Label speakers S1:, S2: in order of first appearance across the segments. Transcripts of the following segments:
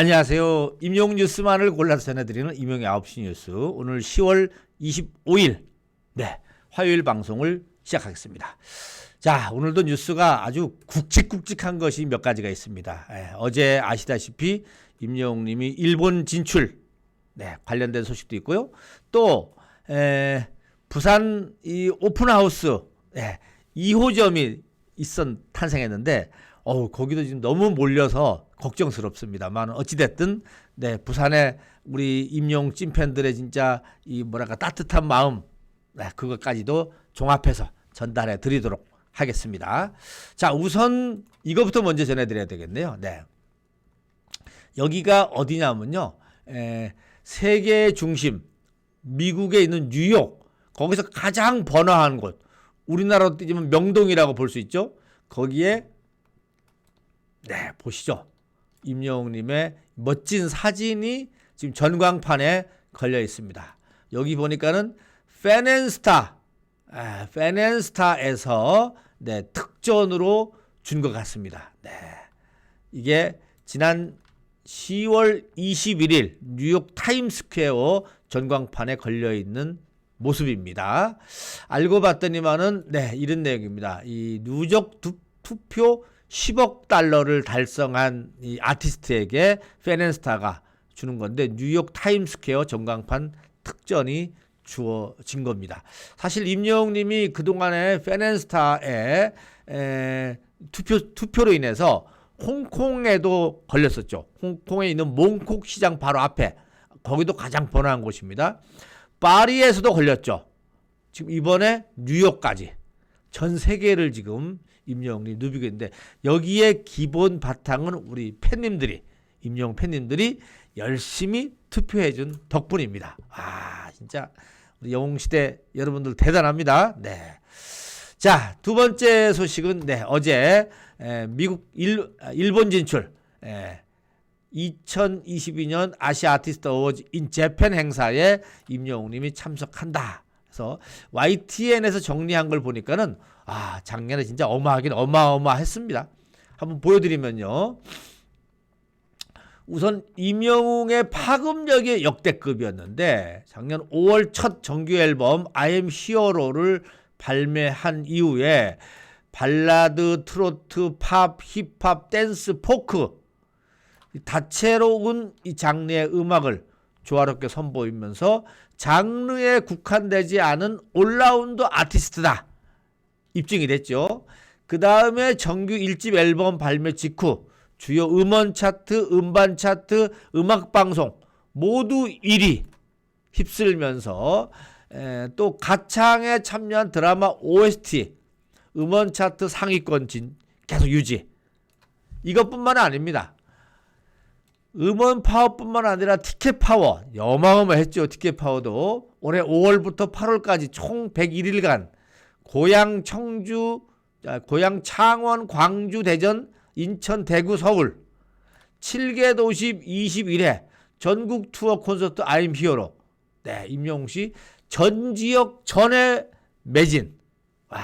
S1: 안녕하세요. 임용 뉴스만을 골라서 전해드리는 임용의 9시 뉴스. 오늘 10월 25일, 네, 화요일 방송을 시작하겠습니다. 자, 오늘도 뉴스가 아주 굵직굵직한 것이 몇 가지가 있습니다. 예, 어제 아시다시피 임용 님이 일본 진출, 네, 관련된 소식도 있고요. 또, 에, 부산 이 오픈하우스, 예, 2호점이 있었, 탄생했는데, 어우, 거기도 지금 너무 몰려서 걱정스럽습니다만 어찌됐든 네 부산에 우리 임용 찐팬들의 진짜 이 뭐랄까 따뜻한 마음 네, 그것까지도 종합해서 전달해 드리도록 하겠습니다. 자 우선 이거부터 먼저 전해드려야 되겠네요. 네 여기가 어디냐면요 에, 세계 중심 미국에 있는 뉴욕 거기서 가장 번화한 곳 우리나라로 따지면 명동이라고 볼 수 있죠. 거기에 네, 보시죠. 임영웅님의 멋진 사진이 지금 전광판에 걸려 있습니다. 여기 보니까는 페넨스타, 아, 페넨스타에서 네, 특전으로 준 것 같습니다. 네. 이게 지난 10월 21일 뉴욕 타임스퀘어 전광판에 걸려 있는 모습입니다. 알고 봤더니만은 네 이런 내용입니다. 이 누적 두, 투표 10억 달러를 달성한 이 아티스트에게 페넨스타가 주는 건데 뉴욕 타임스퀘어 전광판 특전이 주어진 겁니다. 사실 임영웅님이 그 동안에 페넨스타에 에, 투표 투표로 인해서 홍콩에도 걸렸었죠. 홍콩에 있는 몽콕 시장 바로 앞에 거기도 가장 번화한 곳입니다. 파리에서도 걸렸죠. 지금 이번에 뉴욕까지 전 세계를 지금 임영웅님 누비고 있는데 여기에 기본 바탕은 우리 팬님들이 임영웅 팬님들이 열심히 투표해준 덕분입니다. 아 진짜 우리 영웅 시대 여러분들 대단합니다. 네. 자, 두 번째 소식은 네, 어제 에, 미국 일, 일본 진출 에, 2022년 아시아 아티스트 어워즈 인 재팬 행사에 임영웅 님이 참석한다. 그래서 YTN에서 정리한 걸 보니까는 아, 작년에 진짜 어마하긴 어마어마했습니다. 한번 보여드리면요. 우선 임영웅의 파급력이 역대급이었는데 작년 5월 첫 정규 앨범 I Am Hero를 발매한 이후에 발라드, 트로트, 팝, 힙합, 댄스, 포크 다채로운 이 장르의 음악을 조화롭게 선보이면서 장르에 국한되지 않은 올라운드 아티스트다. 입증이 됐죠. 그 다음에 정규 1집 앨범 발매 직후 주요 음원 차트, 음반 차트, 음악 방송 모두 1위 휩쓸면서 에, 또 가창에 참여한 드라마 OST 음원 차트 상위권 진 계속 유지. 이것뿐만 아닙니다. 음원 파워뿐만 아니라 티켓 파워 어마어마했죠. 티켓 파워도 올해 5월부터 8월까지 총 101일간 고향 청주, 고향 창원, 광주, 대전, 인천, 대구, 서울 7개 도시 21회 전국 투어 콘서트 아임 히어로 네, 임영웅 씨 전 지역 전에 매진. 와.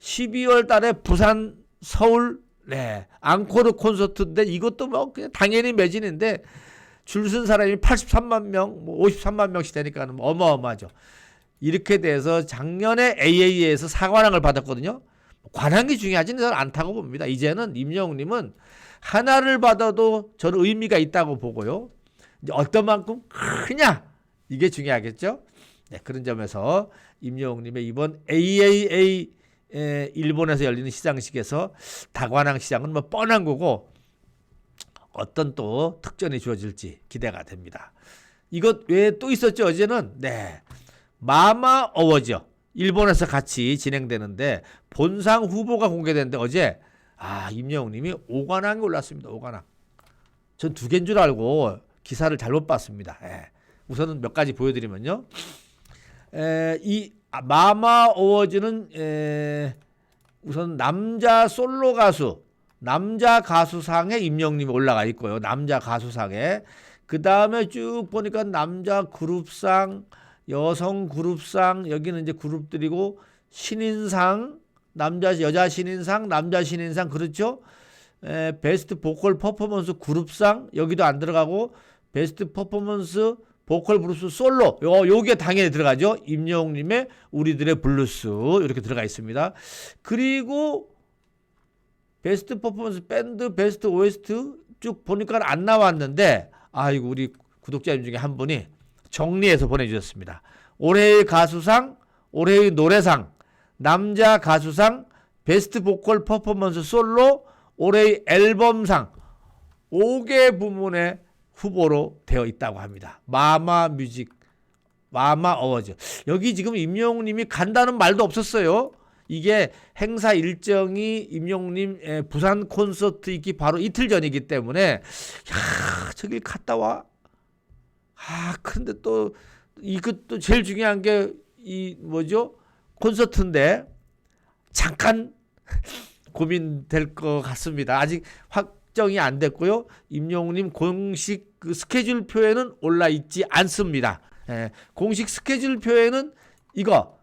S1: 12월 달에 부산, 서울 네. 앙코르 콘서트인데 이것도 뭐 그냥 당연히 매진인데 줄 쓴 사람이 83만 명, 뭐 53만 명씩 되니까 어마어마하죠. 이렇게 돼서 작년에 AA에서 사관왕을 받았거든요. 관왕이 중요하지는 않다고 봅니다. 이제는 임영웅님은 하나를 받아도 저는 의미가 있다고 보고요. 어떤 만큼 크냐 이게 중요하겠죠. 네, 그런 점에서 임영웅님의 이번 AAA 에, 일본에서 열리는 시상식에서 다관왕 시장은 뭐 뻔한 거고 어떤 또 특전이 주어질지 기대가 됩니다. 이것 외에 또 있었죠 어제는 네 마마 어워즈 일본에서 같이 진행되는데 본상 후보가 공개됐는데 어제 아 임영웅님이 오관왕이 올랐습니다 오관왕 전 두 개인 줄 알고 기사를 잘못 봤습니다. 예. 우선은 몇 가지 보여드리면요. 에, 이 마마 어워즈는 에, 우선 남자 솔로 가수 남자 가수상에 임영님이 올라가 있고요. 남자 가수상에 그 다음에 쭉 보니까 남자 그룹상, 여성 그룹상 여기는 이제 그룹들이고 신인상, 남자 여자 신인상, 남자 신인상 그렇죠. 에, 베스트 보컬 퍼포먼스 그룹상 여기도 안 들어가고 베스트 퍼포먼스 보컬 브루스 솔로 요 요게 당연히 들어가죠. 임영웅 님의 우리들의 블루스 이렇게 들어가 있습니다. 그리고 베스트 퍼포먼스 밴드 베스트 OST 쭉 보니까 안 나왔는데 아이고 우리 구독자님 중에 한 분이 정리해서 보내 주셨습니다. 올해의 가수상, 올해의 노래상, 남자 가수상, 베스트 보컬 퍼포먼스 솔로, 올해의 앨범상 5개 부문에 후보로 되어 있다고 합니다. 마마 뮤직, 마마 어워즈. 여기 지금 임영웅님이 간다는 말도 없었어요. 이게 행사 일정이 임영웅님 에, 부산 콘서트 있기 바로 이틀 전이기 때문에 야 저길 갔다 와. 아 근데 또 이것도 제일 중요한 게 이 뭐죠 콘서트인데 잠깐 고민될 것 같습니다. 아직 확 정이 안 됐고요. 임영웅님 공식 그 스케줄표에는 올라 있지 않습니다. 예, 공식 스케줄표에는 이거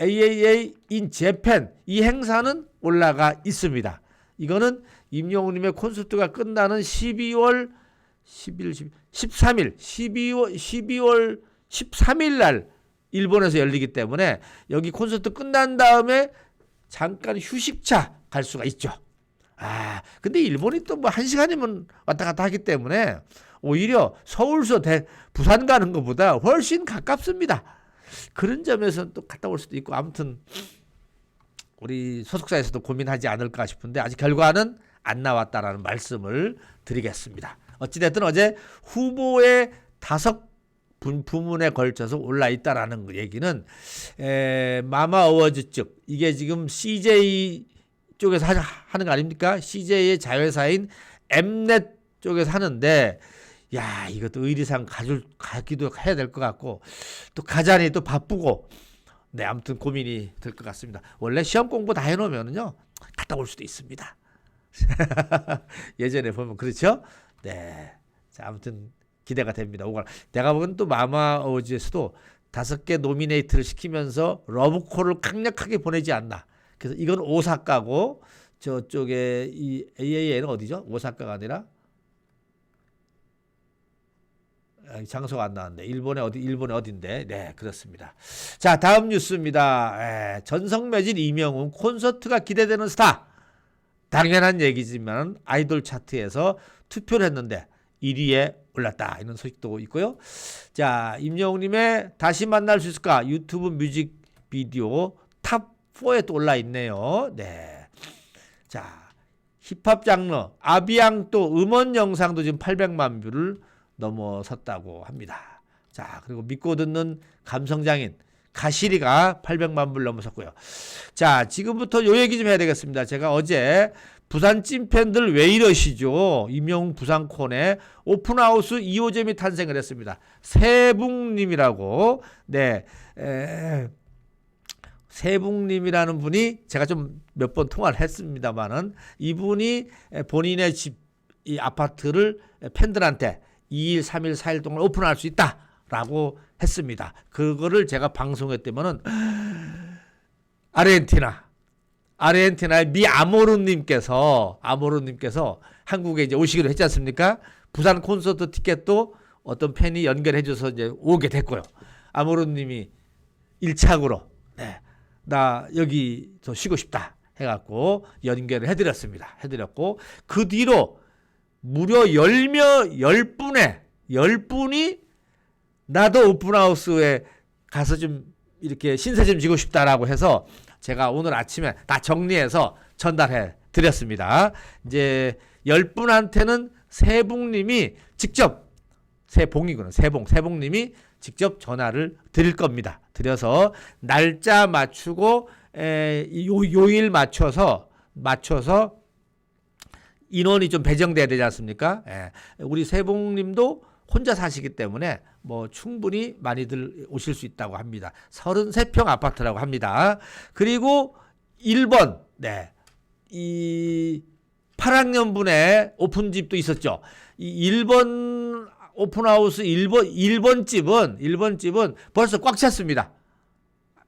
S1: AAA in Japan 이 행사는 올라가 있습니다. 이거는 임영웅님의 콘서트가 끝나는 12월 11, 12, 13일, 12월 12월 13일 날 일본에서 열리기 때문에 여기 콘서트 끝난 다음에 잠깐 휴식차 갈 수가 있죠. 아, 근데 일본이 또 뭐 한 시간이면 왔다 갔다 하기 때문에 오히려 서울서 대, 부산 가는 것보다 훨씬 가깝습니다. 그런 점에서는 또 갔다 올 수도 있고 아무튼 우리 소속사에서도 고민하지 않을까 싶은데 아직 결과는 안 나왔다라는 말씀을 드리겠습니다. 어찌됐든 어제 후보의 다섯 분 부문에 걸쳐서 올라 있다라는 얘기는 에, 마마 어워즈 쪽 이게 지금 CJ 쪽에서 하, 하는 거 아닙니까? CJ의 자회사인 엠넷 쪽에서 하는데 야 이것도 의리상 가줄 가기도 해야 될 것 같고 또 가자니 또 바쁘고 네 아무튼 고민이 될 것 같습니다. 원래 시험 공부 다 해놓으면은요 갔다 올 수도 있습니다. 예전에 보면 그렇죠? 네. 자 아무튼 기대가 됩니다. 오걸 내가 보기엔 또 마마 어워즈에서도 다섯 개 노미네이트를 시키면서 러브콜을 강력하게 보내지 않나. 그래서 이건 오사카고 저쪽에 이 AAA는 어디죠? 오사카가 아니라 아, 장소가 안 나왔네. 일본에 어디 일본에 어딘데? 네, 그렇습니다. 자, 다음 뉴스입니다. 에, 전성매진 이명웅 콘서트가 기대되는 스타. 당연한 얘기지만 아이돌 차트에서 투표를 했는데 1위에 올랐다. 이런 소식도 있고요. 자, 임영웅님의 다시 만날 수 있을까? 유튜브 뮤직비디오 탑 4에 또 올라 있네요. 네. 자, 힙합 장르 아비앙 또 음원 영상도 지금 800만 뷰를 넘어섰다고 합니다. 자, 그리고 믿고 듣는 감성장인 가시리가 800만 뷰를 넘어섰고요. 자, 지금부터 요 얘기 좀 해야 되겠습니다. 제가 어제 부산 찐팬들 왜 이러시죠? 임영 부산콘에 오픈하우스 2호점이 탄생을 했습니다. 세붕님이라고 네 에, 세붕님이라는 분이 제가 좀 몇 번 통화를 했습니다만은 이분이 본인의 집 이 아파트를 팬들한테 2일, 3일, 4일 동안 오픈할 수 있다라고 했습니다. 그거를 제가 방송에 때면은 아르헨티나 아르헨티나의 미 아모르님께서 아모르님께서 한국에 이제 오시기로 했지 않습니까? 부산 콘서트 티켓도 어떤 팬이 연결해줘서 이제 오게 됐고요. 아모르님이 일착으로 네, 나 여기 서 쉬고 싶다 해갖고 연결을 해드렸습니다. 해드렸고 그 뒤로 무려 열며 열 분의 열 분이 나도 오픈하우스에 가서 좀 이렇게 신세 좀 지고 싶다라고 해서 제가 오늘 아침에 다 정리해서 전달해 드렸습니다. 이제 열 분한테는 세봉님이 직접 세봉이구나 세봉 세봉님이 직접 전화를 드릴 겁니다. 드려서 날짜 맞추고 에, 요 요일 맞춰서 맞춰서 인원이 좀 배정돼야 되지 않습니까? 예. 우리 세봉님도 혼자 사시기 때문에 뭐 충분히 많이들 오실 수 있다고 합니다. 33평 아파트라고 합니다. 그리고 1번, 네. 이 8학년분의 오픈집도 있었죠. 이 1번 오픈하우스 1번, 1번 집은, 1번 집은 벌써 꽉 찼습니다.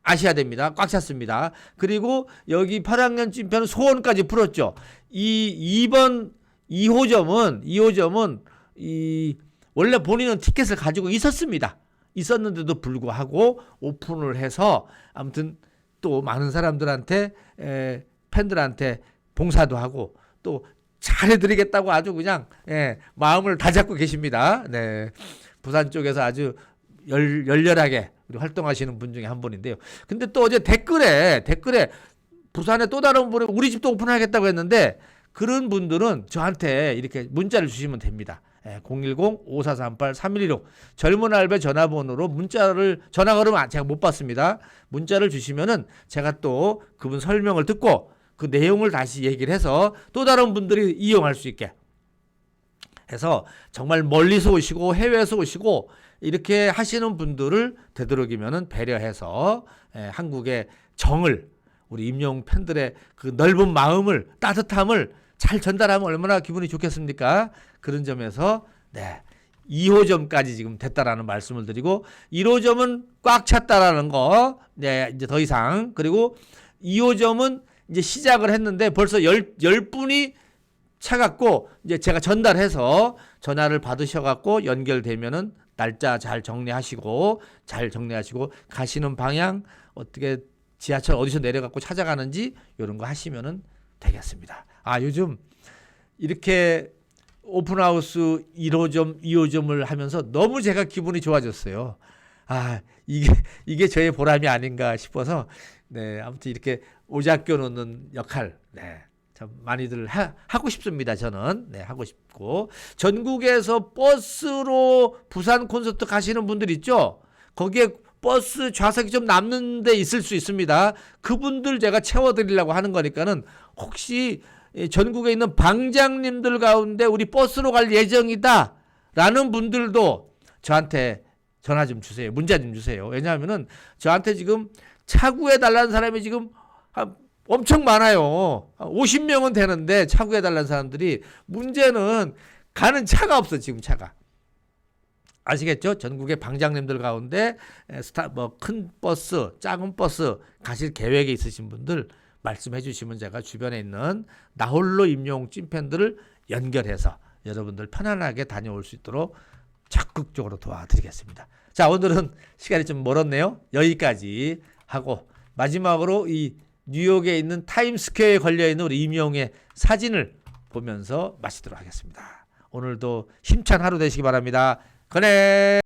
S1: 아셔야 됩니다. 꽉 찼습니다. 그리고 여기 8학년 찜표는 소원까지 풀었죠. 이 2번 2호점은 2호점은 이 원래 본인은 티켓을 가지고 있었습니다. 있었는데도 불구하고 오픈을 해서 아무튼 또 많은 사람들한테 에, 팬들한테 봉사도 하고 또 잘해드리겠다고 아주 그냥 예, 마음을 다 잡고 계십니다. 네, 부산 쪽에서 아주 열, 열렬하게 우리 활동하시는 분 중에 한 분인데요. 근데 또 어제 댓글에 댓글에 부산에 또 다른 분이 우리 집도 오픈하겠다고 했는데 그런 분들은 저한테 이렇게 문자를 주시면 됩니다. 예, 010-5438-3116 젊은 알베 전화번호로 문자를 전화 걸으면 제가 못 받습니다. 문자를 주시면은 제가 또 그분 설명을 듣고 그 내용을 다시 얘기를 해서 또 다른 분들이 이용할 수 있게 해서 정말 멀리서 오시고 해외에서 오시고 이렇게 하시는 분들을 되도록이면은 배려해서 예, 한국의 정을 우리 임용 팬들의 그 넓은 마음을 따뜻함을 잘 전달하면 얼마나 기분이 좋겠습니까? 그런 점에서 네. 2호점까지 지금 됐다라는 말씀을 드리고 1호점은 꽉 찼다라는 거. 네, 이제 더 이상. 그리고 2호점은 이제 시작을 했는데 벌써 열, 열 분이 차갖고 이제 제가 전달해서 전화를 받으셔갖고 연결되면은 날짜 잘 정리하시고 잘 정리하시고 가시는 방향 어떻게 지하철 어디서 내려갖고 찾아가는지 이런 거 하시면은 되겠습니다. 아 요즘 이렇게 오픈하우스 1호점, 2호점을 하면서 너무 제가 기분이 좋아졌어요. 아 이게 이게 저의 보람이 아닌가 싶어서 네 아무튼 이렇게 오작교 놓는 역할 네. 참 많이들 하, 하고 싶습니다. 저는 네 하고 싶고 전국에서 버스로 부산 콘서트 가시는 분들 있죠. 거기에 버스 좌석이 좀 남는 데 있을 수 있습니다. 그분들 제가 채워드리려고 하는 거니까는 혹시 이 전국에 있는 방장님들 가운데 우리 버스로 갈 예정이다 라는 분들도 저한테 전화 좀 주세요. 문자 좀 주세요. 왜냐하면은 저한테 지금 차구해 달라는 사람이 지금 한 엄청 많아요. 50명은 되는데 차구해 달라는 사람들이 문제는 가는 차가 없어 지금 차가. 아시겠죠? 전국의 방장님들 가운데 에, 스타 뭐 큰 버스, 작은 버스 가실 계획이 있으신 분들 말씀해 주시면 제가 주변에 있는 나홀로 임용 찐팬들을 연결해서 여러분들 편안하게 다녀올 수 있도록 적극적으로 도와드리겠습니다. 자, 오늘은 시간이 좀 멀었네요. 여기까지 하고 마지막으로 이 뉴욕에 있는 타임스퀘어에 걸려 있는 우리 임용의 사진을 보면서 마치도록 하겠습니다. 오늘도 힘찬 하루 되시기 바랍니다. 그래.